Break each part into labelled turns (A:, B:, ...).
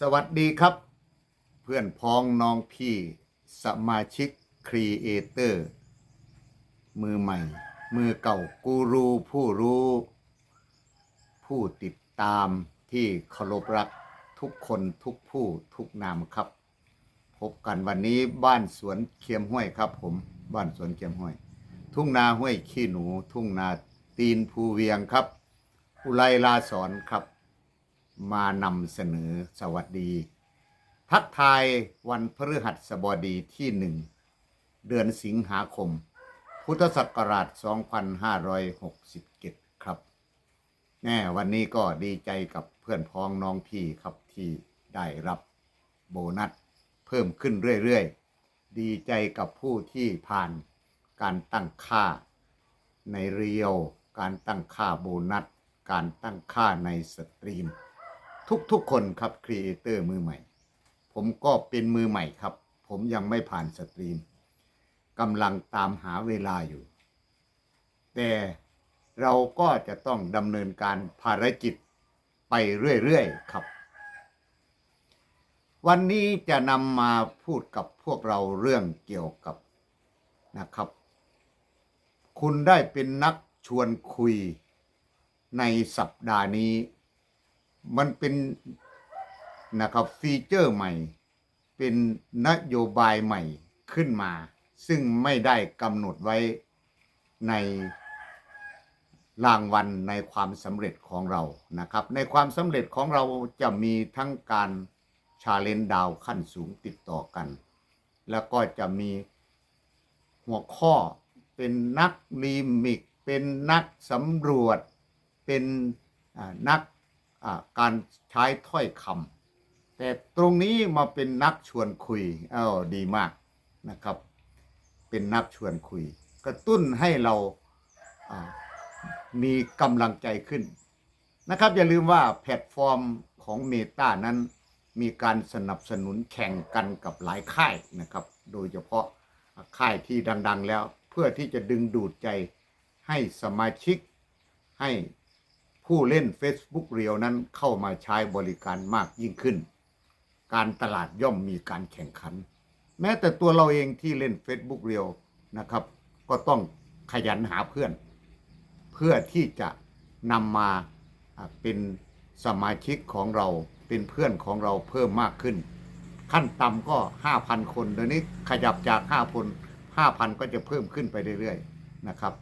A: สวัสดีครับ เพื่อนพ้องน้องพี่สมาชิกครีเอเตอร์ มือใหม่ มือเก่ากูรูผู้รู้ ผู้ติดตามที่เคารพรักทุกคนทุกผู้ทุกนามครับ พบกันวันนี้บ้านสวนเคียมห้วยครับ ผมบ้านสวนเคียมห้วย ทุ่งนาห้วยขี้หนู ทุ่งนาตีนภูเวียงครับ อุไรลาสอนครับ มานำเสนอสวัสดี ทักทายวันพฤหัสบดีที่หนึ่ง เดือนสิงหาคม พุทธศักราช 2567 ครับแน่วันนี้ก็ดีใจกับเพื่อนพ้องน้องพี่ครับที่ได้รับโบนัส เพิ่มขึ้นเรื่อยๆ ดีใจกับผู้ที่ผ่านการตั้งค่าในเรียว การตั้งค่าโบนัส การตั้งค่าในสตรีม ทุกๆคนครับครีเอเตอร์มือใหม่ ผมก็เป็นมือใหม่ครับ ผมยังไม่ผ่านสตรีมกำลังตามหาเวลาอยู่ แต่เราก็จะต้องดำเนินการภารกิจไปเรื่อยๆครับ วันนี้จะนำมาพูดกับพวกเราเรื่องเกี่ยวกับนะครับ คุณได้เป็นนักชวนคุยในสัปดาห์นี้ มันเป็นนะครับฟีเจอร์ใหม่ เป็นนโยบายใหม่ขึ้นมา ซึ่งไม่ได้กำหนดไว้ในรางวัลในความสำเร็จของเรานะครับ ในความสำเร็จของเราจะมีทั้งการชาเลนดาวขั้นสูงติดต่อกัน แล้วก็จะมีหัวข้อเป็นนักลีมิก เป็นนักสำรวจ เป็นนัก การใช้ถ้อยคำแต่ตรงนี้มาเป็นนักชวนคุยเออดีมากนะครับ เป็นนักชวนคุย กระตุ้นให้เราอ่ามีกำลังใจขึ้นนะครับ อย่าลืมว่าแพลตฟอร์มของเมตานั้นมีการสนับสนุนแข่งกันกับหลายค่ายนะครับ โดยเฉพาะค่ายที่ดัง ๆ แล้ว เพื่อที่จะดึงดูดใจให้สมาชิกให้ ผู้เล่น Facebook เรียวนั้นเข้ามาใช้บริการมากยิ่งขึ้น การตลาดย่อมมีการแข่งขัน แม้แต่ตัวเราเองที่เล่น Facebook เรียวนะครับ ก็ต้องขยันหาเพื่อน เพื่อที่จะนำมาเป็นสมาชิกของเราเป็นเพื่อนของเราเพิ่มมากขึ้น ขั้นต่ำก็ 5,000 คนเดี๋ยวนี้ขยับจาก 5,000 5,000 ก็จะเพิ่มขึ้นไปเรื่อยๆนะครับ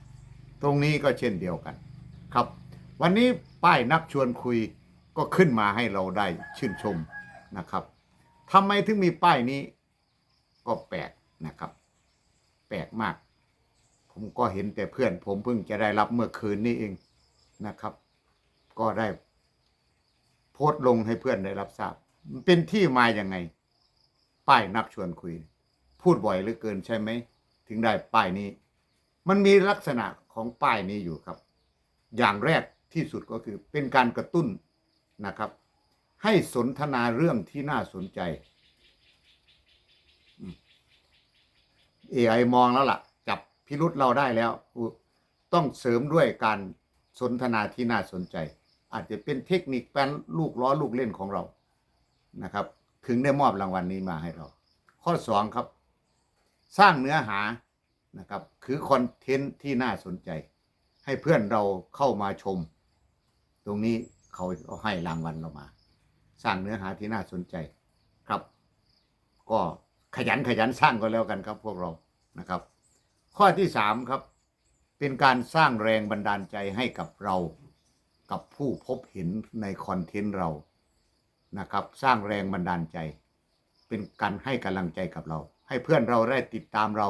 A: ตรงนี้ก็เช่นเดียวกันครับ วันนี้ป้ายนักชวนคุยก็ขึ้นมาให้เราได้ชื่นชมนะครับทำไมถึงมีป้ายนี้ ก็แปลกนะครับ แปลกมาก ผมก็เห็นแต่เพื่อน ผมเพิ่งจะได้รับเมื่อคืนนี้เองนะครับ ก็ได้โพสต์ลงให้เพื่อนได้รับทราบ เป็นที่มาอย่างไง ป้ายนักชวนคุย พูดบ่อยเหลือเกินใช่ไหม ถึงได้ป้ายนี้ มันมีลักษณะของป้ายนี้อยู่ครับ อย่างแรก ที่สุดก็คือเป็นการกระตุ้นนะครับ ให้สนทนาเรื่องที่น่าสนใจเอไอมองแล้วล่ะ จับพิรุษเราได้แล้ว ต้องเสริมด้วยการสนทนาที่น่าสนใจ อาจจะเป็นเทคนิคแปนลูกล้อลูกเล่นของเรานะครับ ถึงได้มอบรางวัลนี้มาให้เรา ข้อสองครับ สร้างเนื้อหานะครับ คือคอนเทนต์ที่น่าสนใจ ให้เพื่อนเราเข้ามาชม ตรงนี้เขาให้รางวัลเรามา สร้างเนื้อหาที่น่าสนใจครับ ก็ขยันขยันสร้างก็แล้วกันครับพวกเรานะครับ ข้อที่สามครับ เป็นการสร้างแรงบันดาลใจให้กับเรากับผู้พบเห็นในคอนเทนต์เรานะครับ สร้างแรงบันดาลใจ เป็นการให้กำลังใจกับเรา ให้เพื่อนเราได้ติดตามเรา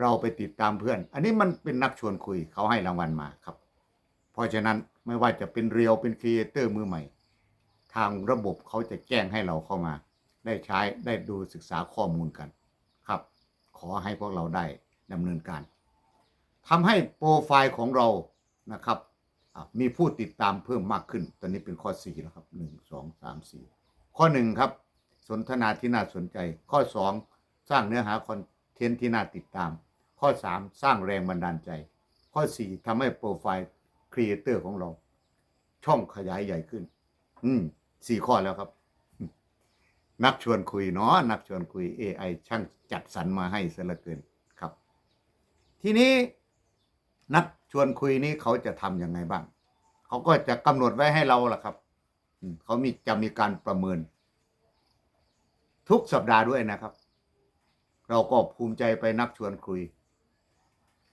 A: เราไปติดตามเพื่อน อันนี้มันเป็นนักชวนคุยเขาให้รางวัลมาครับ เพราะฉะนั้นไม่ว่าจะเป็นเรียวเป็นครีเอเตอร์มือใหม่ ทางระบบเขาจะแจ้งให้เราเข้ามา ได้ใช้ได้ดูศึกษาข้อมูลกัน ครับ ขอให้พวกเราได้ดำเนินการทำให้โปรไฟล์ของเรานะครับมีผู้ติดตามเพิ่มมากขึ้น ตอนนี้เป็นข้อ 4 แล้วครับ 1 2 3 4 ข้อ 1 ครับ สนทนาที่น่าสนใจ ข้อ 2 สร้างเนื้อหาคอนเทนต์ที่น่าติดตาม ข้อ 3 สร้างแรงบันดาลใจ ข้อ 4ทำให้โปรไฟล์ ครีเอเตอร์ของเรา ช่องขยายใหญ่ขึ้น อืมสี่ข้อแล้วครับ นักชวนคุยเนาะนักชวนคุย AI ช่างจัดสรรมาให้เสียเหลือเกินครับ ทีนี้นักชวนคุยนี้เขาจะทำยังไงบ้าง เขาก็จะกำหนดไว้ให้เราล่ะครับเขามีจะมีการประเมิน ทุกสัปดาห์ด้วยนะครับ เราก็ภูมิใจไปนักชวนคุย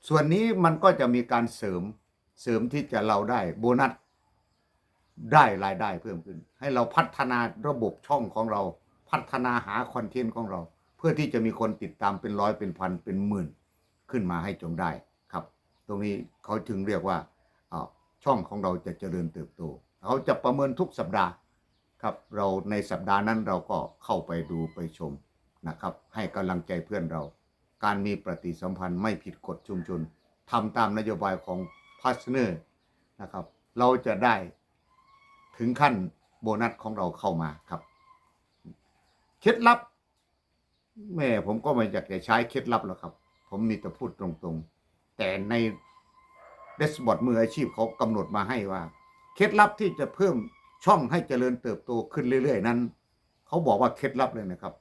A: ส่วนนี้มันก็จะมีการเสริม เสริมที่จะเราได้โบนัสได้รายได้เพิ่มขึ้น ให้เราพัฒนาระบบช่องของเรา พัฒนาหาคอนเทนต์ของเรา เพื่อที่จะมีคนติดตามเป็นร้อยเป็นพันเป็นหมื่นขึ้นมาให้จงได้ครับ ตรงนี้เขาจึงเรียกว่าอ่าช่องของเราจะเจริญเติบโตเขาจะประเมินทุกสัปดาห์ครับ เราในสัปดาห์นั้นเราก็เข้าไปดูไปชมนะครับ ให้กำลังใจเพื่อนเรา การมีปฏิสัมพันธ์ไม่ผิดกฎชุมชนทำตามนโยบายของ พาร์ทเนอร์นะครับ เราจะได้ถึงขั้นโบนัสของเราเข้ามาครับ เคล็ดลับแม่ผมก็ไม่อยากจะใช้เคล็ดลับหรอกครับ ผมมีแต่พูดตรงๆ แต่ในเดสบอร์ดมืออาชีพเขากำหนดมาให้ว่า เคล็ดลับที่จะเพิ่มช่องให้เจริญเติบโตขึ้นเรื่อย ๆ นั้น เขาบอกว่าเคล็ดลับเลยนะครับ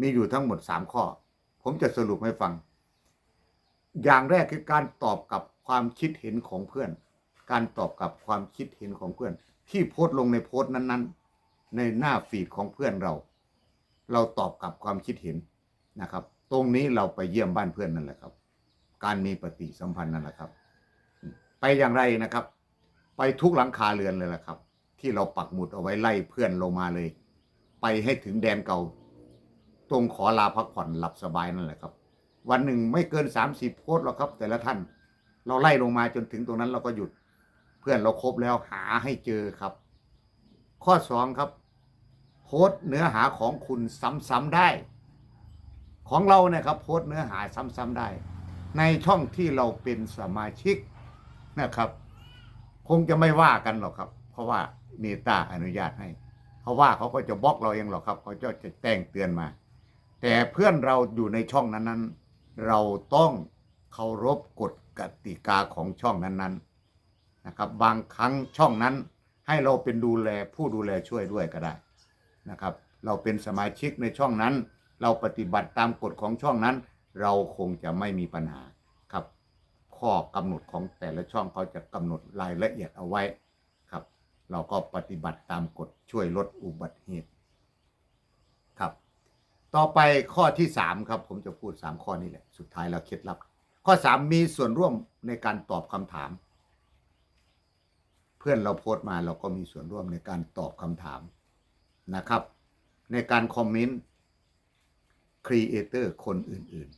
A: มีอยู่ทั้งหมดสามข้อ ผมจะสรุปให้ฟัง อย่างแรกคือการตอบกับความคิดเห็นของเพื่อน การตอบกับความคิดเห็นของเพื่อน ที่โพสต์ลงในโพสต์นั้นๆ ในหน้าฟีดของเพื่อนเรา เราตอบกับความคิดเห็นนะครับ ตรงนี้เราไปเยี่ยมบ้านเพื่อนนั่นแหละครับ การมีปฏิสัมพันธ์นั่นแหละครับ ไปอย่างไรนะครับ ไปทุกหลังคาเรือนเลยแหละครับ ที่เราปักหมุดเอาไว้ไล่เพื่อนลงมาเลย ไปให้ถึงแดนเก่า ตรงขอลาพักผ่อนหลับสบายนั่นแหละครับ วันหนึ่งไม่เกินสามสิบโพสต์หรอกครับ แต่ละท่าน เราไล่ลงมาจนถึงตรงนั้นเราก็หยุด เพื่อนเราครบแล้วหาให้เจอครับ ข้อสองครับ โพสเนื้อหาของคุณซ้ำๆได้ ของเราเนี่ยครับโพสเนื้อหาซ้ำๆได้ ในช่องที่เราเป็นสมาชิกนะครับ คงจะไม่ว่ากันหรอกครับ เพราะว่าเนต้าอนุญาตให้เขาว่าเขาก็จะบล็อกเราเองหรอกครับเขาจะจะแจ้งเตือนมา แต่เพื่อนเราอยู่ในช่องนั้นๆ เราต้องเคารพกฎ กติกาของช่องนั้นๆนะครับบางครั้งช่องนั้นให้เราเป็นดูแลผู้ดูแลช่วยด้วยก็ได้นะครับ เราเป็นสมาชิกในช่องนั้น เราปฏิบัติตามกฎของช่องนั้น เราคงจะไม่มีปัญหาครับ ข้อกำหนดของแต่ละช่องเขาจะกำหนดรายละเอียดเอาไว้ครับ เราก็ปฏิบัติตามกฎช่วยลดอุบัติเหตุครับ ต่อไปข้อที่สามครับ ผมจะพูดสามข้อนี้แหละ สุดท้ายแล้วเคล็ดลับ ข้อสามมีส่วนร่วมในการตอบคำถาม เพื่อนเราโพสต์มาเราก็มีส่วนร่วมในการตอบคำถามนะครับ ในการคอมเมนต์ครีเอเตอร์คนอื่น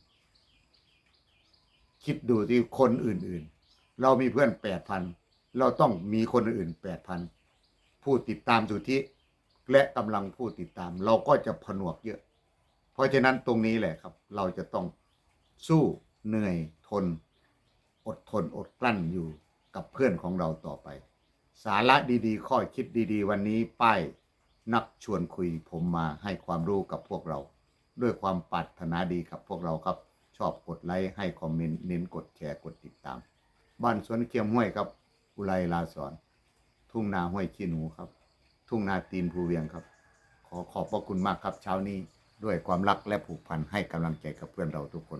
A: ๆ คิดดูที่คนอื่นๆ เรามีเพื่อนแปดพันเราต้องมีคนอื่นแปดพันผู้ติดตามสุทธิและกำลังผู้ติดตาม เราก็จะผนวกเยอะ เพราะฉะนั้นตรงนี้แหละครับ เราจะต้องสู้ เหนื่อยทน อดทนอดกลั้นอยู่กับเพื่อนของเราต่อไป สาระดีๆ ข้อคิดดีๆ วันนี้ป้ายนักชวนคุยผมมาให้ความรู้กับพวกเรา ด้วยความปรารถนาดีกับพวกเราครับ ชอบกดไลค์ให้คอมเมนต์เน้นกดแชร์กดติดตาม บ้านสวนเคียมห้วยครับ อุไรลาสอน ทุ่งนาห้วยขี้หนูครับ ทุ่งนาตีนภูเวียงครับ ขอขอบพระคุณมากครับเช้านี้ด้วยความรักและผูกพันให้กำลังใจกับเพื่อนเราทุกคน